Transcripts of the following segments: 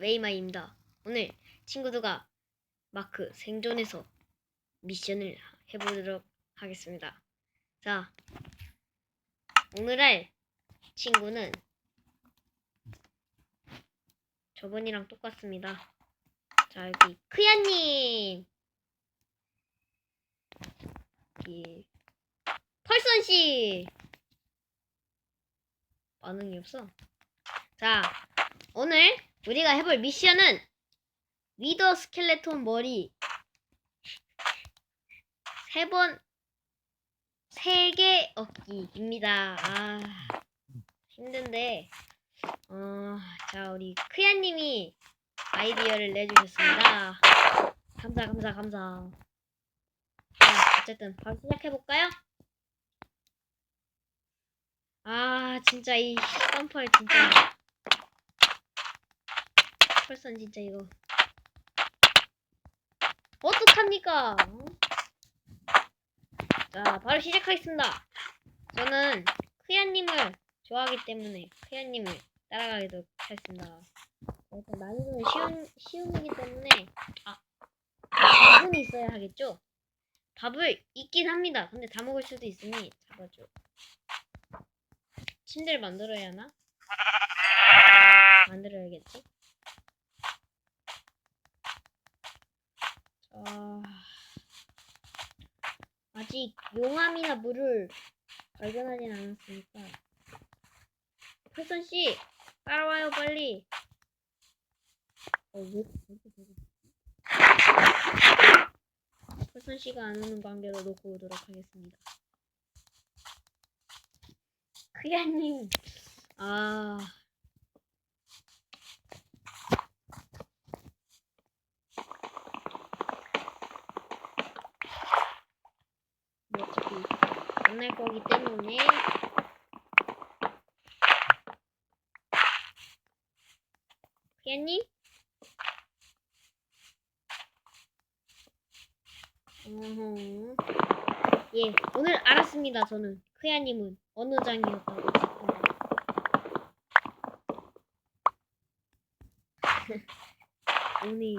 웨이마입니다. 오늘 친구들과 마크 생존에서 미션을 해보도록 하겠습니다. 자, 오늘 할 친구는 저번이랑 똑같습니다. 자, 여기 크야님! 이 펄선씨! 반응이 없어. 자, 오늘 우리가 해볼 미션은 위더 스켈레톤 머리 세 번, 세 개 얻기입니다. 아, 힘든데, 어, 자, 우리 크야님이 아이디어를 내주셨습니다. 감사, 감사, 감사. 자, 어쨌든 바로 시작해볼까요? 아, 진짜 이 썸펄 진짜. 펄선 진짜 이거. 어떡합니까? 어? 자, 바로 시작하겠습니다. 저는 크야님을 좋아하기 때문에 크야님을 따라가도록 하겠습니다. 일단 난이도는 쉬운, 쉬움이기 때문에, 아, 밥은 있어야 하겠죠? 밥을 있긴 합니다. 근데 다 먹을 수도 있으니 잡아줘. 침대를 만들어야 하나? 만들어야겠지? 자, 아직 용암이나 물을 발견하진 않았으니까. 펄선 씨, 따라와요 빨리. 어, 왜 이렇게 되지? 펄선 씨가 안 오는 관계로 놓고 오도록 하겠습니다. 크야님, 아. 뭐 어차피 만날 거기 때문에 크야님? 어허. 예, 오늘 알았습니다. 저는 크야님은 어느 장이었다고. 오네요.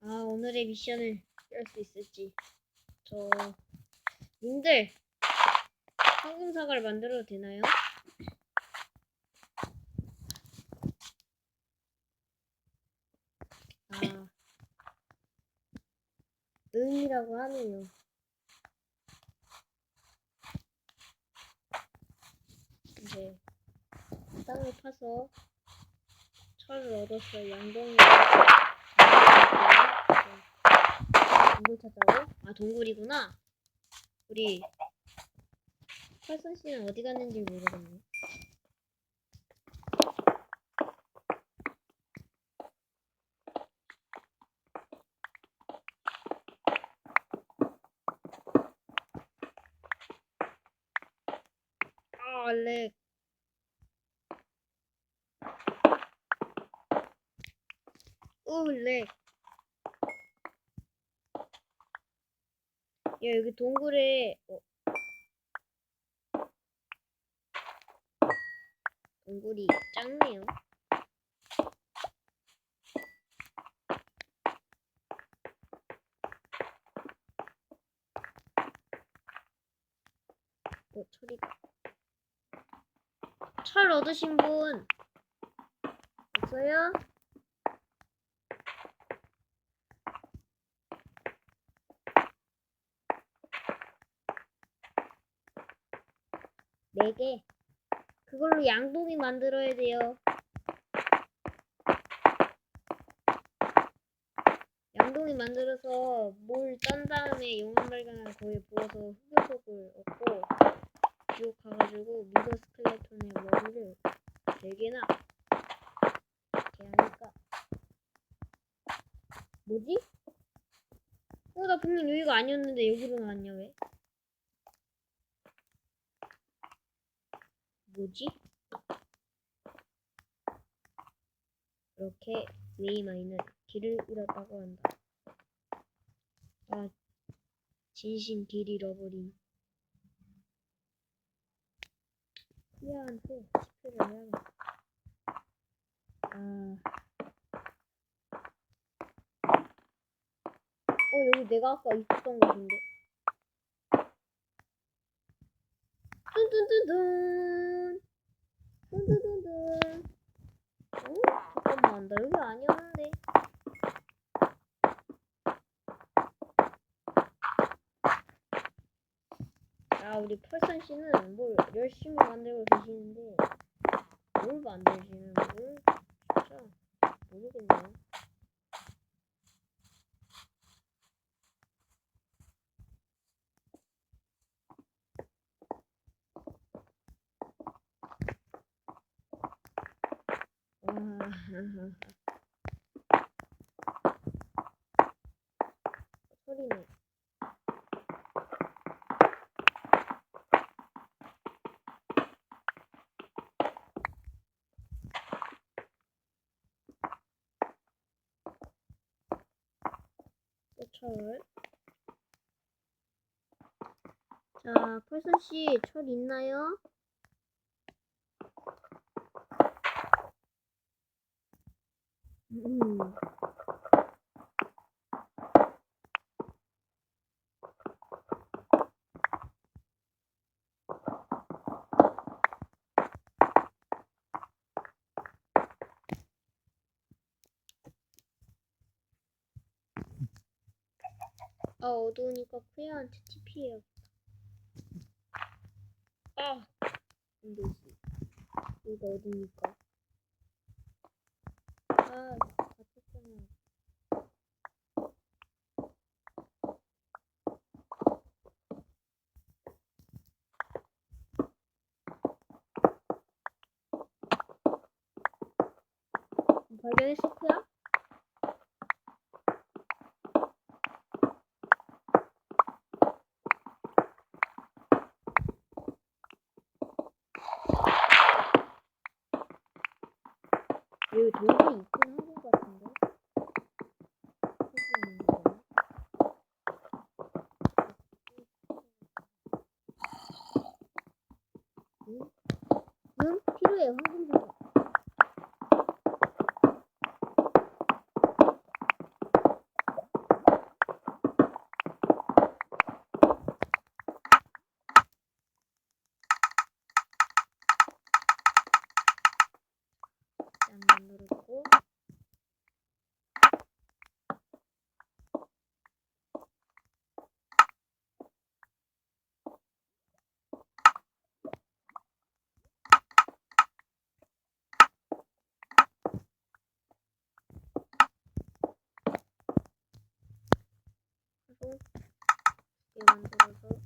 아, 오늘의 미션을 할 수 있을지. 저, 님들, 황금 사과를 만들어도 되나요? 아, 응이라고 하네요. 이제 땅을 파서 철을 얻어서 양동이를 동굴 찾자고? 아 동굴이구나. 우리 팔선 씨는 어디 갔는지 모르겠네. 아, 렉. 오, 렉. 야, 여기 동굴에, 어. 동굴이 작네요. 어, 철이. 철 얻으신 분 없어요? 네 개. 그걸로 양동이 만들어야 돼요. 양동이 만들어서 물 짠 다음에 용암 발견한 거기에 부어서 흑요석을 얻고 지옥 가가지고 미더 스켈레톤의 머리를 네 개나 이렇게 하니까 뭐지? 어, 나 분명 여기가 아니었는데 여기로 나왔냐 왜? 뭐지? 이렇게 웨이마이는 길을 잃었다고 한다. 아, 진심 길 잃어버린. 크야한테 치표를 해야겠다. 아. 어, 여기 내가 아까 있었던 곳인데. 뚠뚠뚠뚠. 뚠뚠뚠뚠. 어? 잠깐만, 나 여기 아니었는데. 아, 우리 펄선 씨는 뭘 열심히 만들고 계시는데, 뭘 만들시는 걸 진짜 모르겠네요. 와, 소리네. 철. 자, 펄선 씨, 철 있나요? 음. 아, 어두우니까 크레아한테 TP해요. 아, 안 되지. 여기가 어디니까. 아. 발견했어, 크야? 여기 돌이 있긴 한 것 같은데? 여기 있는 거야? 응? 응? 필요해, 황금 사과. 짠 만들었고 하고 이렇게 만들어서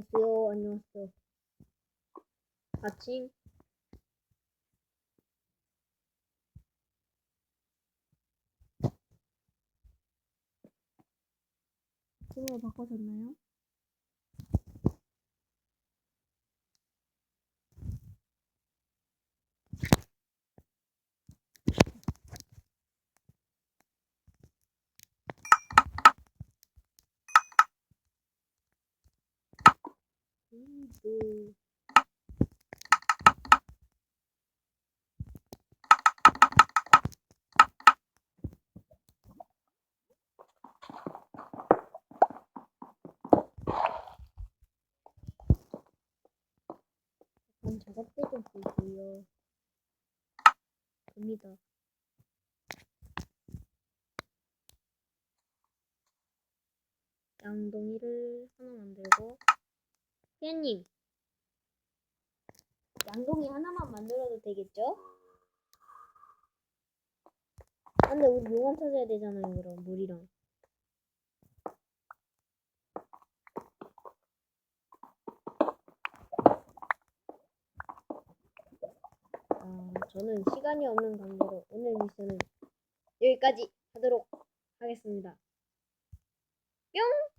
안녕하세요. 안녕하세요. 아침. 팀으로 바꿔줬나요? 잠깐 작업대 좀 볼게요. 갑니다. 양동이를 하나 만들고, 피아님, 양동이 하나만 만들어도 되겠죠? 아, 근데 우리 용암 찾아야 되잖아요, 그럼 물이랑. 아, 저는 시간이 없는 관계로 오늘 미션은 여기까지 하도록 하겠습니다. 뿅!